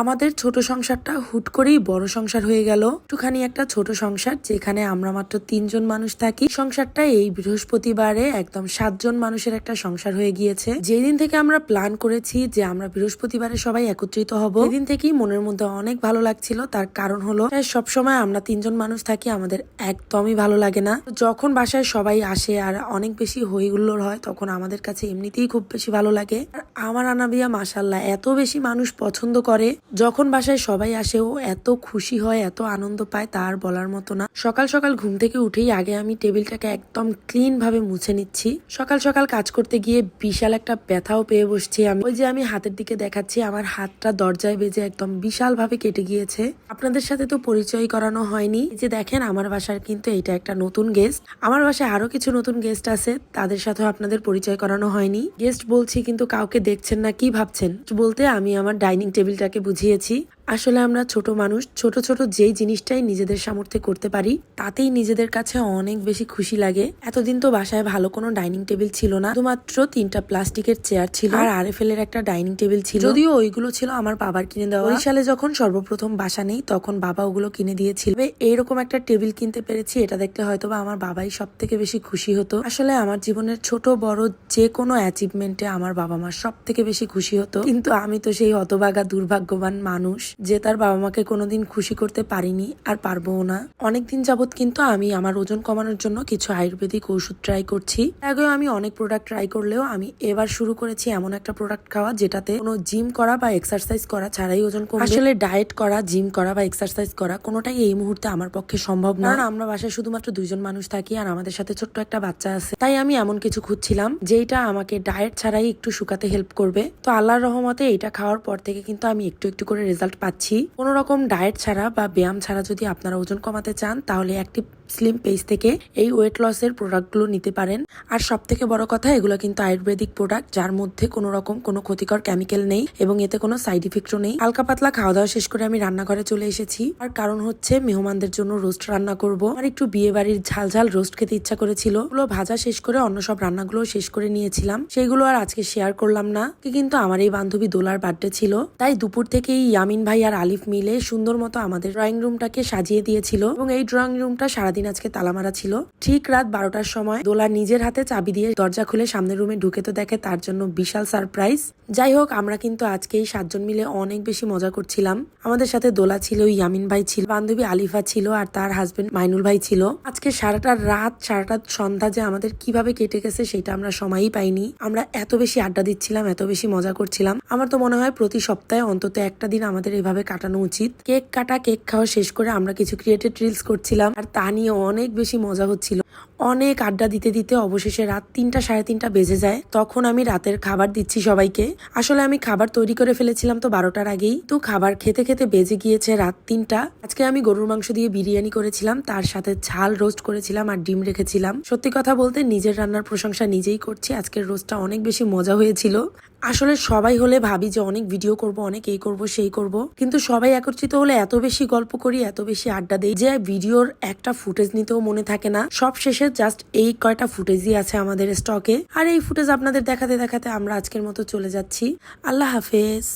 আমাদের ছোট সংসারটা হুট করেই বড় সংসার হয়ে গেল। একটুখানি একটা ছোট সংসার যেখানে আমরা মাত্র তিনজন মানুষ থাকি। সংসারটা এই বৃহস্পতিবারে একদম সাতজন মানুষের একটা সংসার হয়ে গিয়েছে। যেদিন থেকে আমরা প্ল্যান করেছি যে আমরা বৃহস্পতিবারে সবাই একত্রিত হব, সেদিন থেকেই মনের মধ্যে অনেক ভালো লাগছিল। তার কারণ হলো সব সময় আমরা তিনজন মানুষ থাকি, আমাদের একদমই ভালো লাগে না। যখন বাসায় সবাই আসে আর অনেক বেশি হই হুল্লোড় হয়, তখন আমাদের কাছে এমনিতেই খুব বেশি ভালো লাগে। আর আমার আনাবিয়া মাসাল্লাহ এত বেশি মানুষ পছন্দ করে। যখন বাসায় সবাই আসে, ও এত খুশি হয়, এত আনন্দ পায় তার বলার মতো না। সকাল সকাল ঘুম থেকে উঠেই আগে আমি টেবিলটাকে একদম ক্লিন ভাবে মুছে নিচ্ছি। সকাল সকাল কাজ করতে গিয়ে বিশাল একটা ব্যথাও পেয়ে বসছি আমি। ওই যে আমি হাতের দিকে দেখাচ্ছি, আমার হাতটা দরজায় বেজে একদম বিশাল ভাবে কেটে গিয়েছে। আপনাদের সাথে তো পরিচয় করানো হয়নি। যে দেখেন, আমার বাসার কিন্তু এটা একটা নতুন গেস্ট আমার বাসায় আরও কিছু নতুন গেস্ট আছে, তাদের সাথেও আপনাদের পরিচয় করানো হয়নি। গেস্ট বলছি কিন্তু কাউকে দেখছেন না, কি ভাবছেন? বলতে আমি আমার ডাইনিং টেবিলটাকে বুঝিয়েছি। আসলে আমরা ছোট মানুষ, ছোট ছোট যেই জিনিসটাই নিজেদের সামর্থ্যে করতে পারি, তাতেই নিজেদের কাছে অনেক বেশি খুশি লাগে। এতদিন তো বাসায় ভালো কোনো ডাইনিং টেবিল ছিল না, শুধুমাত্র তিনটা প্লাস্টিকের চেয়ার ছিল আর আরএফএল এর একটা ডাইনিং টেবিল ছিল। যদিও ওইগুলো ছিল আমার বাবার কিনে দেওয়া। বরিশালে যখন সর্বপ্রথম বাসা নেই, তখন বাবা ওগুলো কিনে দিয়েছিল। এইরকম একটা টেবিল কিনতে পেরেছি, এটা দেখলে হয়তো বা আমার বাবাই সব থেকে বেশি খুশি হতো। আসলে আমার জীবনের ছোট, বড় যে কোনো অ্যাচিভমেন্টে আমার বাবা মা সব থেকে বেশি খুশি হতো। কিন্তু আমি তো সেই হতবাগা দুর্ভাগ্যবান মানুষ। যে তার বাবা মাকে কোনোদিন খুশি করতে পারিনি আর পারবও না। অনেকদিন যাবৎ কিন্তু আমি আমার ওজন কমানোর জন্য কিছু আয়ুর্বেদিক ওষুধ ট্রাই করছি। আগেও আমি অনেক প্রোডাক্ট ট্রাই করলেও আমি এবার শুরু করেছি এমন একটা প্রোডাক্ট খাওয়া যেটাতে কোনো জিম করা বা এক্সারসাইজ করা ছাড়াই ওজন কমবে। আসলে ডায়েট করা জিম করা বা এক্সারসাইজ করা কোনোটাই এই মুহূর্তে আমার পক্ষে সম্ভব না। কারণ আমরা বাসায় শুধুমাত্র দুইজন মানুষ থাকি আর আমাদের সাথে ছোট্ট একটা বাচ্চা আছে। তাই আমি এমন কিছু খুঁজছিলাম যেটা আমাকে ডায়েট ছাড়াই একটু শুকাতে হেল্প করবে। তো আল্লাহর রহমতে এটা খাওয়ার পর থেকে কিন্তু আমি একটু একটু করে রেজাল্ট পাচ্ছি কোনো রকম ডায়েট ছাড়া বা ব্যায়াম ছাড়া যদি আপনারা ওজন কমাতে চান, তাহলে একটি স্লিম পেজ থেকে এই ওয়েট লসের প্রোডাক্টগুলো নিতে পারেন। আর সব থেকে বড় কথা, এগুলো কিন্তু আয়ুর্বেদিক প্রোডাক্ট যার মধ্যে কোনো রকম কোনো ক্ষতিকর কেমিক্যাল নেই এবং এতে কোনো সাইড ইফেক্টও নেই। হালকা পাতলা খাওয়া দাওয়া শেষ করে আমি রান্নাঘরে চলে এসেছি। আর কারণ হচ্ছে, মেহমানদের জন্য রোস্ট রান্না করব। আর একটু বিয়ে বাড়ির ঝাল ঝাল রোস্ট খেতে ইচ্ছা করেছিল। ওগুলো ভাজা শেষ করে অন্য সব রান্নাগুলো শেষ করে নিয়েছিলাম। সেইগুলো আর আজকে শেয়ার করলাম না। কিন্তু আমার এই বান্ধবী দোলার বার্থডে ছিল। তাই দুপুর থেকেই ইয়ামিন ভাই আর আলিফ মিলে সুন্দর মতো আমাদের ড্রয়িং রুমটাকে সাজিয়ে দিয়েছিল এবং এই ড্রয়িং রুমটা সারাদিন আজকে তালা মারা ছিল। ঠিক রাত বারোটার সময় দোলা নিজের হাতে চাবি দিয়ে দরজা খুলে সামনের রুমে ঢুকে তো দেখে তার জন্য বিশাল সারপ্রাইজ যাই হোক, আমরা কিন্তু আজকে এই সাতজন মিলে অনেক বেশি মজা করছিলাম। আমাদের সাথে দোলা ছিল, ইয়ামিন ভাই ছিল, বান্ধবী আলিফা ছিল আর তার হাজবেন্ড মাইনুল ভাই ছিল। আজকে সারাটা রাত, সারাটা সন্ধ্যা যে আমাদের কীভাবে কেটে গেছে সেটা আমরা সময়ই পাইনি। আমরা এত বেশি আড্ডা দিচ্ছিলাম, এত বেশি মজা করছিলাম। আমার তো মনে হয় প্রতি সপ্তাহে অন্তত একটা দিন আমাদের এভাবে কাটানো উচিত। কেক কাটা, কেক খাওয়া শেষ করে আমরা কিছু ক্রিয়েটেড রিলস করছিলাম, আর তা নিয়ে অনেক বেশি মজা হচ্ছিল। অনেক আড্ডা দিতে দিতে অবশেষে রাত তিনটা সাড়ে তিনটা বেজে যায়। তখন আমি রাতের খাবার দিচ্ছি সবাইকে। আসলে আমি খাবার তৈরি করে ফেলেছিলাম তো বারোটার আগেই। তো খাবার খেতে খেতে বেজে গিয়েছে রাত তিনটা। আজকে আমি গরুর মাংস দিয়ে বিরিয়ানি করেছিলাম। তার সাথে ঝাল রোস্ট করেছিলাম আর ডিম রেখেছিলাম। সত্যি কথা বলতে নিজের রান্নার প্রশংসা নিজেই করছি। আজকের রোস্টটা অনেক বেশি মজা হয়েছিল। আসলে সবাই হলে ভাবি যে অনেক ভিডিও করব, অনেক এই করব, সেই করব। কিন্তু সবাই একত্রিত হলে এত বেশি গল্প করি, এত বেশি আড্ডা দেই যে ভিডিওর একটা ফুটেজ নিতেও মনে থাকে না। সব শেষে জাস্ট এই কয়টা ফুটেজই আছে আমাদের স্টকে আর এই ফুটেজ আপনাদের দেখাতে দেখাতে আমরা আজকের মতো চলে যাচ্ছি। আল্লাহ হাফেজ।